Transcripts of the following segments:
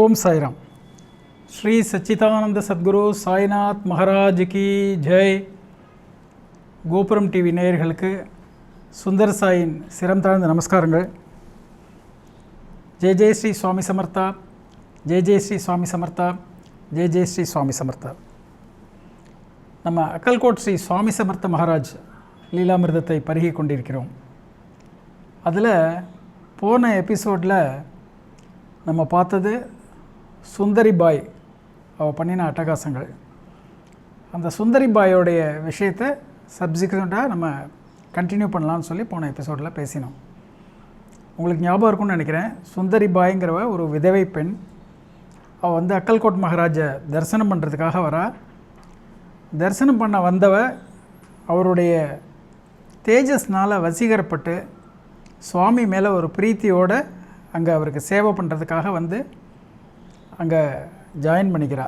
ஓம் சாய்ராம். ஸ்ரீ சச்சிதானந்த சத்குரு சாய்நாத் மகாராஜ் கி ஜெய். கோபுரம் டிவி நேயர்களுக்கு சுந்தர் சாயின் சிரம் தாழ்ந்த நமஸ்காரங்கள். ஜெய் ஜெய் ஸ்ரீ சுவாமி சமர்த்தா. ஜெய் ஜெய் ஸ்ரீ சுவாமி சமர்த்தா. ஜெய் ஜெய் ஸ்ரீ சுவாமி சமர்த்தா. நம்ம அக்கல்கோட் ஸ்ரீ சுவாமி சமர்த்த மகாராஜ் லீலாமிர்தத்தை பருகி கொண்டிருக்கிறோம். அதில் போன எபிசோடில் நம்ம பார்த்தது சுந்தரி பாய் அவள் பண்ணின அட்டகாசங்கள். அந்த சுந்தரி பாயோடைய விஷயத்தை சப்சிக்வெண்ட்டாக நம்ம கண்டினியூ பண்ணலாம்னு சொல்லி போன எபிசோடில் பேசினோம். உங்களுக்கு ஞாபகம் இருக்கும்னு நினைக்கிறேன். சுந்தரி பாய்ங்கிறவ ஒரு விதவை பெண் அவள் வந்து அக்கல்கோட் மகாராஜை தரிசனம் பண்ணுறதுக்காக வரா. தரிசனம் பண்ண வந்தவ அவருடைய தேஜஸ்னால் வசீகரப்பட்டு சுவாமி மேலே ஒரு பிரீத்தியோடு அங்கே அவருக்கு சேவை பண்ணுறதுக்காக வந்து அங்கே ஜாயின் பண்ணிக்கிறா.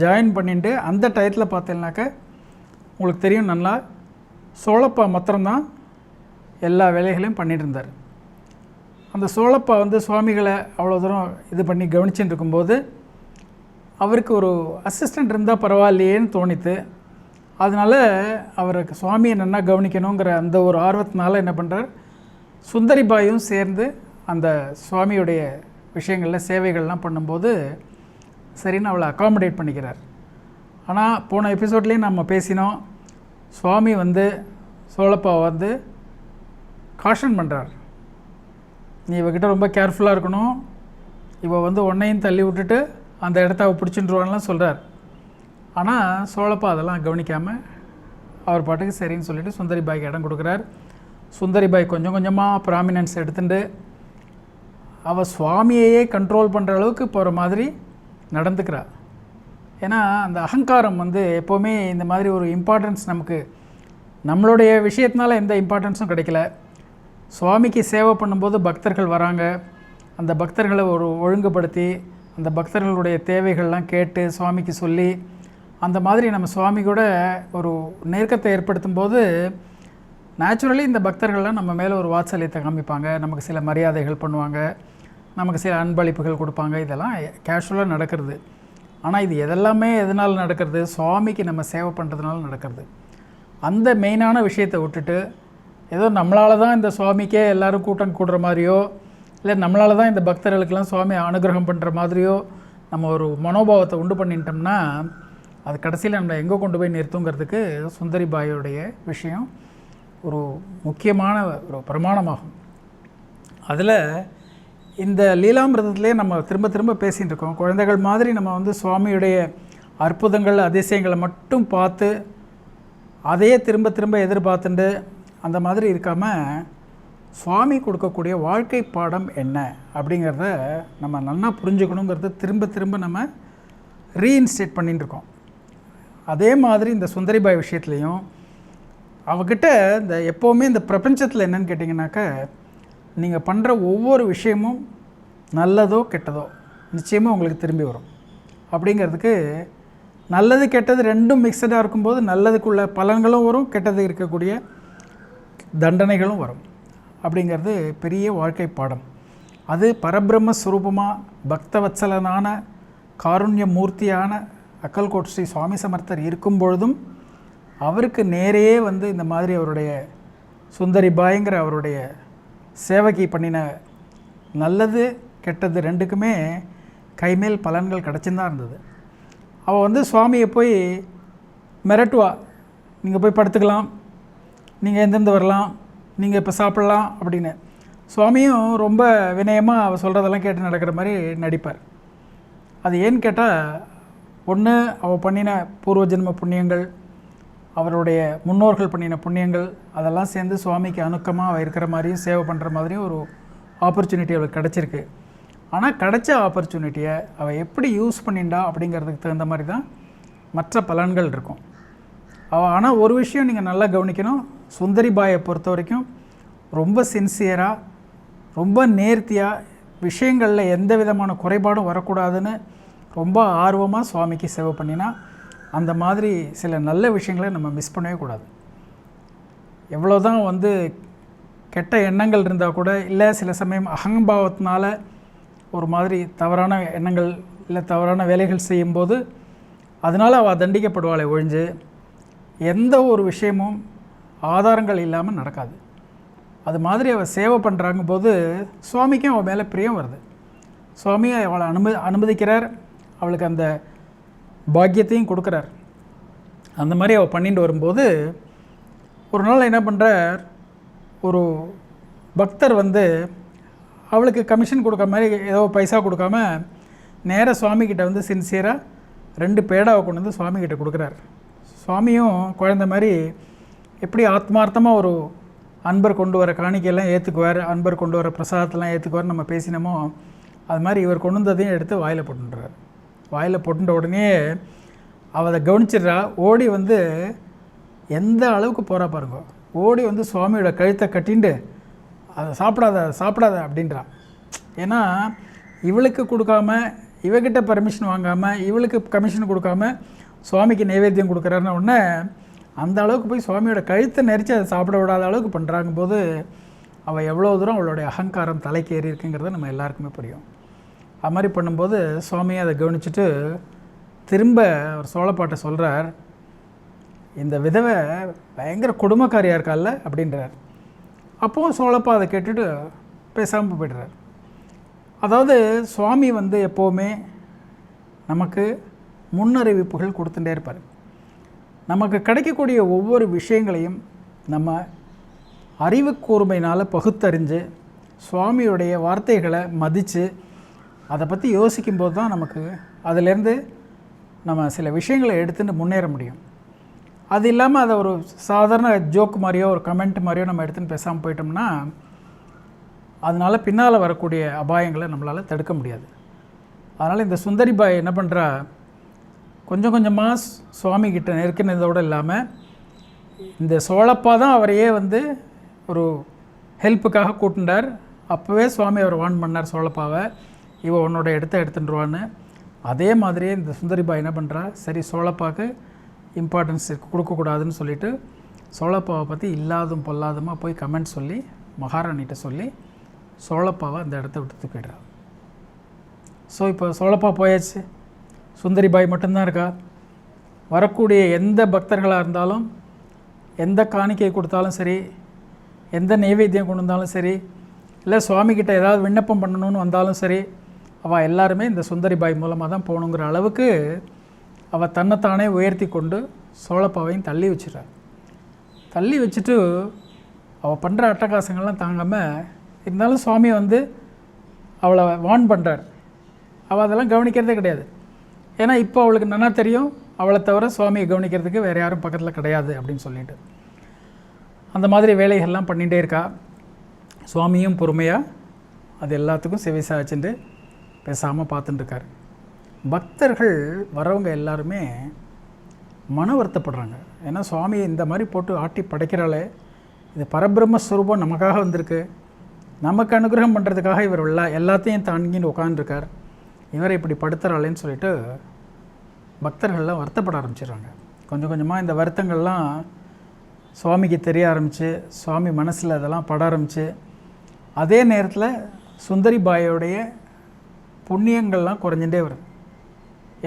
ஜாயின் பண்ணிட்டு அந்த டயத்தில் பார்த்தீங்கன்னாக்க உங்களுக்கு தெரியும் நல்லா சோழப்பா மாத்திரம்தான் எல்லா வேலைகளையும் பண்ணிகிட்டு இருந்தார். அந்த சோழப்பா வந்து சுவாமிகளை அவ்வளோ தூரம் இது பண்ணி கவனிச்சுட்டு இருக்கும்போது அவருக்கு ஒரு அசிஸ்டண்ட் இருந்தால் பரவாயில்லையேன்னு தோணித்து அதனால் அவருக்கு சுவாமியை நல்லா கவனிக்கணுங்கிற அந்த ஒரு ஆர்வத்தினால என்ன பண்ணுறார் சுந்தரிபாயும் சேர்ந்து அந்த சுவாமியுடைய விஷயங்களில் சேவைகள்லாம் பண்ணும்போது சரின்னு அவளை அக்காமடேட் பண்ணிக்கிறார். ஆனால் போன எபிசோட்லேயும் நம்ம பேசினோம் சுவாமி வந்து சோழப்பா வந்து காஷன் பண்ணுறார் நீ இவகிட்ட ரொம்ப கேர்ஃபுல்லாக இருக்கணும். இவ வந்து உன்னையும் தள்ளி விட்டுட்டு அந்த இடத்த அவள் பிடிச்சிட்டுருவான்லாம் சொல்கிறார் ஆனால் சோழப்பா அதெல்லாம் கவனிக்காமல் அவர் பாட்டுக்கு சரின்னு சொல்லிவிட்டு சுந்தரி பாய்க்கு இடம் கொடுக்குறார். சுந்தரி பாய் கொஞ்சம் கொஞ்சமாக ப்ராமினன்ஸ் எடுத்துட்டு அவள் சுவாமியையே கண்ட்ரோல் பண்ணுற அளவுக்கு போகிற மாதிரி நடந்துக்கிறாள். ஏன்னா அந்த அகங்காரம் வந்து எப்போவுமே இந்த மாதிரி ஒரு இம்பார்ட்டன்ஸ் நமக்கு நம்மளுடைய விஷயத்தினால எந்த இம்பார்ட்டன்ஸும் கிடைக்கல. சுவாமிக்கு சேவை பண்ணும்போது பக்தர்கள் வராங்க. அந்த பக்தர்களை ஒரு ஒழுங்குபடுத்தி அந்த பக்தர்களுடைய தேவைகள்லாம் கேட்டு சுவாமிக்கு சொல்லி அந்த மாதிரி நம்ம சுவாமி கூட ஒரு நெருக்கத்தை ஏற்படுத்தும் போது நேச்சுரலி இந்த பக்தர்கள்லாம் நம்ம மேலே ஒரு வாத்சல்யத்தை காமிப்பாங்க. நமக்கு சில மரியாதைகள் பண்ணுவாங்க. நமக்கு சில அன்பளிப்புகள் கொடுப்பாங்க இதெல்லாம் கேஷுவலாக நடக்கிறது. ஆனால் இது எதெல்லாமே எதனால் நடக்கிறது? சுவாமிக்கு நம்ம சேவை பண்ணுறதுனால நடக்கிறது. அந்த மெயினான விஷயத்தை விட்டுட்டு ஏதோ நம்மளால தான் இந்த சுவாமிக்கே எல்லோரும் கூட்டம் கூடுற மாதிரியோ இல்லை நம்மளால தான் இந்த பக்தர்களுக்கெல்லாம் சுவாமி அனுகிரகம் பண்ணுற மாதிரியோ நம்ம ஒரு மனோபாவத்தை உண்டு பண்ணிட்டோம்னா அது கடைசியில் நம்ம எங்கே கொண்டு போய் நிறுத்துங்கிறதுக்கு சுந்தரி பாயோடைய விஷயம் ஒரு முக்கியமான ஒரு பிரமாணமாகும். அதில் இந்த லீலாமிரதத்திலே நம்ம திரும்ப திரும்ப பேசிகிட்டு இருக்கோம். குழந்தைகள் மாதிரி நம்ம வந்து சுவாமியுடைய அற்புதங்கள் அதிசயங்களை மட்டும் பார்த்து அதையே திரும்ப திரும்ப எதிர்பார்த்துட்டு அந்த மாதிரி இருக்காமல் சுவாமி கொடுக்கக்கூடிய வாழ்க்கை பாடம் என்ன அப்படிங்கிறத நம்ம நல்லா புரிஞ்சுக்கணுங்கிறத திரும்ப திரும்ப நம்ம ரீஇன்ஸ்டேட் பண்ணிட்டு இருக்கோம். அதே மாதிரி இந்த சுந்தரிபாய் விஷயத்துலையும் அவகிட்ட இந்த எப்போவுமே இந்த பிரபஞ்சத்தில் என்னன்னு கேட்டிங்கனாக்கா நீங்கள் பண்ணுற ஒவ்வொரு விஷயமும் நல்லதோ கெட்டதோ நிச்சயமாக உங்களுக்கு திரும்பி வரும். அப்படிங்கிறதுக்கு நல்லது கெட்டது ரெண்டும் மிக்சடாக இருக்கும்போது நல்லதுக்குள்ள பலன்களும் வரும் கெட்டது இருக்கக்கூடிய தண்டனைகளும் வரும். அப்படிங்கிறது பெரிய வாழ்க்கை பாடம். அது பரபிரம்ம ஸ்வரூபமாக பக்தவத்சலனான காருண்ய மூர்த்தியான அக்கல்கோட் ஸ்ரீ சுவாமி சமர்த்தர் இருக்கும் பொழுதும் அவருக்கு நேரையே வந்து இந்த மாதிரி அவருடைய சுந்தரி பாய்ங்கிற அவருடைய சேவைக்கு பண்ணின நல்லது கெட்டது ரெண்டுக்குமே கைமேல் பலன்கள் கிடச்சின்னு இருந்தது. அவள் வந்து சுவாமியை போய் மிரட்டுவா. நீங்கள் போய் படுத்துக்கலாம். நீங்கள் எந்தெந்து வரலாம். நீங்கள் இப்போ சாப்பிட்லாம் அப்படின்னு. சுவாமியும் ரொம்ப வினயமாக அவள் சொல்கிறதெல்லாம் கேட்டு நடக்கிற மாதிரி நடிப்பார். அது ஏன்னு கேட்டால் ஒன்று அவள் பண்ணின பூர்வ ஜென்ம புண்ணியங்கள் அவருடைய முன்னோர்கள் பண்ணின புண்ணியங்கள் அதெல்லாம் சேர்ந்து சுவாமிக்கு அணுக்கமாக அவள் இருக்கிற மாதிரியும் சேவை பண்ணுற மாதிரியும் ஒரு ஆப்பர்ச்சுனிட்டி அவளுக்கு கிடச்சிருக்கு. ஆனால் கிடைச்ச ஆப்பர்ச்சுனிட்டியை அவள் எப்படி யூஸ் பண்ணிண்டா அப்படிங்கிறதுக்கு தகுந்த மாதிரி தான் மற்ற பலன்கள் இருக்கும். அவள் ஆனால் ஒரு விஷயம் நீங்கள் நல்லா கவனிக்கணும். சுந்தரி பாயை பொறுத்த வரைக்கும் ரொம்ப சின்சியராக ரொம்ப நேர்த்தியாக விஷயங்களில் எந்த விதமான குறைபாடும் வரக்கூடாதுன்னு ரொம்ப ஆர்வமாக சுவாமிக்கு சேவை பண்ணினா அந்த மாதிரி சில நல்ல விஷயங்களை நம்ம மிஸ் பண்ணவே கூடாது. எவ்வளோ தான் வந்து கெட்ட எண்ணங்கள் இருந்தால் கூட இல்லை சில சமயம் அகம்பாவத்தினால ஒரு மாதிரி தவறான எண்ணங்கள் இல்லை தவறான வேலைகள் செய்யும்போது அதனால் அவள் தண்டிக்கப்படுவாளே ஒழிஞ்சு எந்த ஒரு விஷயமும் ஆதாரங்கள் இல்லாமல் நடக்காது. அது மாதிரி அவள் சேவை பண்ணுறாங்க போது சுவாமிக்கும் அவள் மேலே பிரியம் வருது. சுவாமியை அவளை அனுமதி அனுமதிக்கிறார். அவளுக்கு அந்த பாக்கியத்தையும் கொடுக்குறார். அந்த மாதிரி அவள் பண்ணிட்டு வரும்போது ஒரு நாள் என்ன பண்ணுறார் ஒரு பக்தர் வந்து அவளுக்கு கமிஷன் கொடுக்க மாதிரி ஏதோ பைசா கொடுக்காம நேராக சுவாமிக்கிட்ட வந்து சின்சியராக ரெண்டு பேடாவை கொண்டு வந்து சுவாமிக்கிட்ட கொடுக்குறார். சுவாமியும் குழந்த மாதிரி எப்படி ஆத்மார்த்தமாக ஒரு அன்பர் கொண்டு வர காணிக்கையெல்லாம் ஏற்றுக்குவார் அன்பர் கொண்டு வர பிரசாதத்தெல்லாம் ஏற்றுக்குவார் நம்ம பேசினோமோ அது மாதிரி இவர் கொண்டு வந்ததையும் எடுத்து வாயில் போட்டுன்றார். வாயில் போட்டுட்ட உடனே அவள் அதை கவனிச்சிடுறா. ஓடி வந்து எந்த அளவுக்கு போகிறா பாருங்க. ஓடி வந்து சுவாமியோட கழுத்தை கட்டிண்டு அதை சாப்பிடாத சாப்பிடாத அப்படின்றா. ஏன்னா இவளுக்கு கொடுக்காம இவகிட்ட பர்மிஷன் வாங்காமல் இவளுக்கு கமிஷன் கொடுக்காம சுவாமிக்கு நைவேத்தியம் கொடுக்குறாருன்னு உடனே அந்த அளவுக்கு போய் சுவாமியோட கழுத்தை நெரிச்சு அதை சாப்பிட விடாத அளவுக்கு பண்ணுறாங்க போது அவள் எவ்வளோ தூரம் அவளுடைய அகங்காரம் தலைக்கு ஏறி நம்ம எல்லாருக்குமே புரியும். அது மாதிரி பண்ணும்போது சுவாமி அதை கவனிச்சுட்டு திரும்ப அவர் சோழப்பாட்டை சொல்கிறார் இந்த விதவை பயங்கர குடும்பக்காரியாக இருக்கால அப்படின்றார். அப்போவும் சோழப்பா அதை கேட்டுட்டு பேசாமல் போய்டுறார். அதாவது சுவாமி வந்து எப்போவுமே நமக்கு முன்னறிவிப்புகள் கொடுத்துட்டே இருப்பார். நமக்கு கிடைக்கக்கூடிய ஒவ்வொரு விஷயங்களையும் நம்ம அறிவு கூர்மையினால் பகுத்தறிஞ்சு சுவாமியுடைய வார்த்தைகளை மதித்து அதை பற்றி யோசிக்கும்போது தான் நமக்கு அதிலேருந்து நம்ம சில விஷயங்களை எடுத்துட்டு முன்னேற முடியும். அது இல்லாமல் அதை ஒரு சாதாரண ஜோக் மாதிரியோ ஒரு கமெண்ட் மாதிரியோ நம்ம எடுத்துன்னு பேசாமல் போயிட்டோம்னா அதனால் பின்னால் வரக்கூடிய அபாயங்களை நம்மளால் தடுக்க முடியாது. அதனால் இந்த சுந்தரி பாய் என்ன பண்ணுறா கொஞ்சம் கொஞ்சமாக சுவாமி கிட்ட நெருக்கினதோடு இல்லாமல் இந்த சோழப்பா தான் அவரையே வந்து ஒரு ஹெல்ப்புக்காக கூட்டுண்டார் அப்போவே சுவாமி அவர் வான் பண்ணார் சோழப்பாவை. இவ உன்னோட இடத்த எடுத்துட்டுருவான்னு. அதே மாதிரியே இந்த சுந்தரி பாய் என்ன பண்ணுறா சரி சோழப்பாவுக்கு இம்பார்ட்டன்ஸ் கொடுக்கக்கூடாதுன்னு சொல்லிவிட்டு சோழப்பாவை பற்றி இல்லாதும் பொல்லாதுமாக போய் கமெண்ட் சொல்லி மகாராணிகிட்ட சொல்லி சோழப்பாவை அந்த இடத்த விட்டு தூக்கிடுறா ஸோ இப்போ சோழப்பா போயாச்சு. சுந்தரி பாய் மட்டும்தான் இருக்கா? வரக்கூடிய எந்த பக்தர்களாக இருந்தாலும் எந்த காணிக்கை கொடுத்தாலும் சரி எந்த நைவேத்தியம் கொண்டு வந்தாலும் சரி இல்லை சுவாமிக்கிட்ட ஏதாவது விண்ணப்பம் பண்ணணும்னு வந்தாலும் சரி அவள் எல்லாருமே இந்த சுந்தரி பாய் மூலமாக தான் போகணுங்கிற அளவுக்கு அவள் தன்னைத்தானே உயர்த்தி கொண்டு சோழப்பாவையும் தள்ளி வச்சிடறாள் தள்ளி வச்சுட்டு அவள் பண்ணுற அட்டகாசங்கள்லாம் தாங்காமல் இருந்தாலும் சுவாமி வந்து அவளை வார்ன் பண்ணுறார் அவள் அதெல்லாம் கவனிக்கிறதே கிடையாது. ஏன்னா இப்போ அவளுக்கு நல்லா தெரியும் அவளை தவிர சுவாமியை கவனிக்கிறதுக்கு வேறு யாரும் பக்கத்தில் கிடையாது அப்படின்னு சொல்லிட்டு. அந்த மாதிரி வேலைகள்லாம் பண்ணிகிட்டே இருக்கா. சுவாமியும் பொறுமையாக அது எல்லாத்துக்கும் செவி சாய்ச்சிட்டு பேசாமல் பார்த்துட்டுருக்காரு. பக்தர்கள் வரவங்க எல்லாருமே மன வருத்தப்படுறாங்க. ஏன்னா சுவாமி இந்த மாதிரி போட்டு ஆட்டி படைக்கிறாளே. இது பரபிரம்மஸ்வரூபம் நமக்காக வந்திருக்கு. நமக்கு அனுகிரகம் பண்ணுறதுக்காக இவர் எல்லா எல்லாத்தையும் தாங்கின்னு உட்காந்துருக்கார் இவரை இப்படி படுத்துறாளேன்னு சொல்லிட்டு பக்தர்கள்லாம் வருத்தப்பட ஆரம்பிச்சிடுறாங்க. கொஞ்சம் கொஞ்சமாக இந்த வருத்தங்கள்லாம் சுவாமிக்கு தெரிய ஆரம்பித்து சுவாமி மனசில் அதெல்லாம் பட ஆரம்பித்து அதே நேரத்தில் சுந்தரி பாயோடைய புண்ணியங்கள்லாம் குறைஞ்சிட்டே வருது.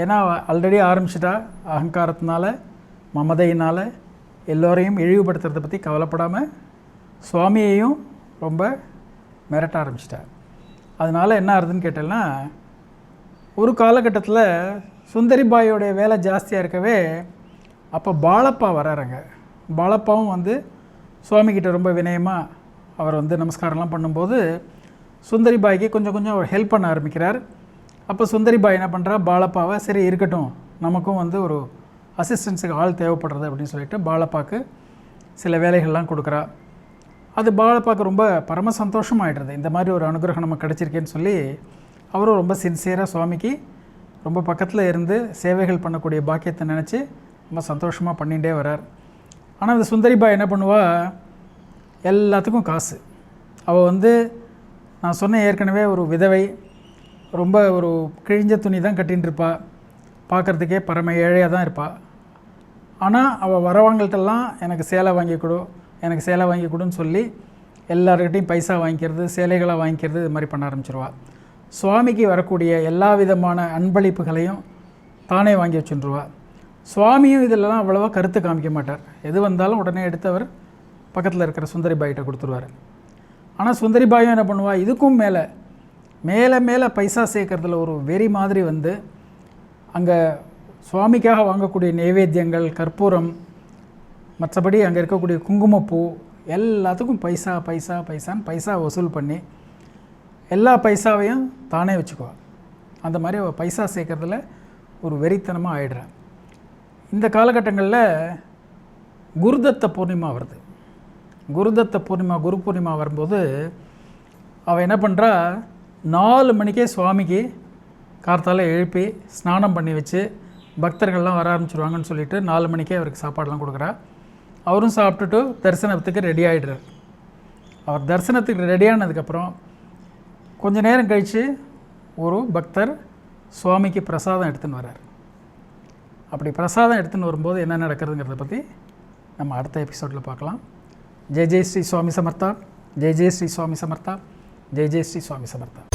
ஏன்னா ஆல்ரெடி ஆரம்பிச்சிட்டா அகங்காரத்தினால மமதையினால் எல்லோரையும் இழிவுபடுத்துறதை பற்றி கவலைப்படாமல் சுவாமியையும் ரொம்ப மிரட்ட ஆரம்பிச்சிட்டா. அதனால் என்ன ஆகுதுன்னு கேட்டேன்னா ஒரு காலகட்டத்தில் சுந்தரி பாயோடைய வேலை ஜாஸ்தியாக இருக்கவே அப்போ பாலப்பா வராருங்க. பாலப்பாவும் வந்து சுவாமிகிட்ட ரொம்ப வினயமாக அவர் வந்து நமஸ்காரம்லாம் பண்ணும்போது சுந்தரிபாய்க்கு கொஞ்சம் கொஞ்சம் அவர் ஹெல்ப் பண்ண ஆரம்பிக்கிறார். அப்போ சுந்தரி என்ன பண்ணுறா பாலப்பாவை சரி இருக்கட்டும். நமக்கும் வந்து ஒரு அசிஸ்டன்ஸுக்கு ஆள் தேவைப்படுறது அப்படின்னு சொல்லிட்டு பாலப்பாக்கு சில வேலைகள்லாம் கொடுக்குறா. அது பாலப்பாவுக்கு ரொம்ப பரம சந்தோஷமாகிடுறது இந்த மாதிரி ஒரு அனுகிரகம் நமக்கு கிடச்சிருக்கேன்னு சொல்லி அவரும் ரொம்ப சின்சியராக சுவாமிக்கு ரொம்ப பக்கத்தில் இருந்து சேவைகள் பண்ணக்கூடிய பாக்கியத்தை நினச்சி ரொம்ப சந்தோஷமாக பண்ணிகிட்டே வரார். ஆனால் இந்த சுந்தரி என்ன பண்ணுவா? எல்லாத்துக்கும் காசு. அவள் வந்து நான் சொன்ன ஏற்கனவே ஒரு விதவை ரொம்ப ஒரு கிழிஞ்ச துணி தான் கட்டின்னு இருப்பா பார்க்குறதுக்கே பரம ஏழையாக தான் இருப்பாள் ஆனால் அவள் வரவங்கள்ட்டெல்லாம் எனக்கு சேலை வாங்கி கொடு எனக்கு சேலை வாங்கி கொடுன்னு சொல்லி எல்லாருக்கிட்டையும் பைசா வாங்கிக்கிறது சேலைகளாக வாங்கிக்கிறது இது மாதிரி பண்ண ஆரம்பிச்சிருவா. சுவாமிக்கு வரக்கூடிய எல்லா விதமான அன்பளிப்புகளையும் தானே வாங்கி வச்சுருவா சுவாமியும் இதிலலாம் அவ்வளோவா கருத்து காமிக்க மாட்டார். எது வந்தாலும் உடனே எடுத்து அவர் பக்கத்தில் இருக்கிற சுந்தரி பாய்கிட்ட கொடுத்துருவார். ஆனால் சுந்தரி பாயும் என்ன பண்ணுவா? இதுக்கும் மேலே மேலே மேலே பைசா சேர்க்கறதுல ஒரு வெறி மாதிரி வந்து அங்கே சுவாமிக்காக வாங்கக்கூடிய நைவேத்தியங்கள் கற்பூரம் மற்றபடி அங்கே இருக்கக்கூடிய குங்குமப்பூ எல்லாத்துக்கும் பைசா பைசா பைசான்னு பைசா வசூல் பண்ணி எல்லா பைசாவையும் தானே வச்சுக்குவாள் அந்த மாதிரி அவள் பைசா சேர்க்கறதுல ஒரு வெறித்தனமாக ஆயிடுறேன் இந்த காலகட்டங்களில் குருதத்த பூர்ணிமா வருது. குருதத்த பூர்ணிமா குரு பூர்ணிமா வரும்போது அவள் என்ன பண்ணுறா நாலு மணிக்கே சுவாமிக்கு கார்த்தால் எழுப்பி ஸ்நானம் பண்ணி வச்சு பக்தர்கள்லாம் வர ஆரம்பிச்சிருவாங்கன்னு சொல்லிட்டு நாலு மணிக்கே அவருக்கு சாப்பாடெல்லாம் கொடுக்குறா. அவரும் சாப்பிட்டுட்டு தரிசனத்துக்கு ரெடி ஆகிடுறார் அவர் தரிசனத்துக்கு ரெடியானதுக்கப்புறம் கொஞ்ச நேரம் கழித்து ஒரு பக்தர் சுவாமிக்கு பிரசாதம் எடுத்துன்னு வர்றார். அப்படி பிரசாதம் எடுத்துன்னு வரும்போது என்ன நடக்கிறதுங்கிறத பற்றி நம்ம அடுத்த எபிசோடில் பார்க்கலாம். ஜெய் ஜெய் ஸ்ரீ சுவாமி சமர்த்தா ஜெய் ஜெய் ஸ்ரீ சுவாமி சமர்த்தா ஜெய் ஜெய் ஸ்ரீ சுவாமி சமர்த்தா.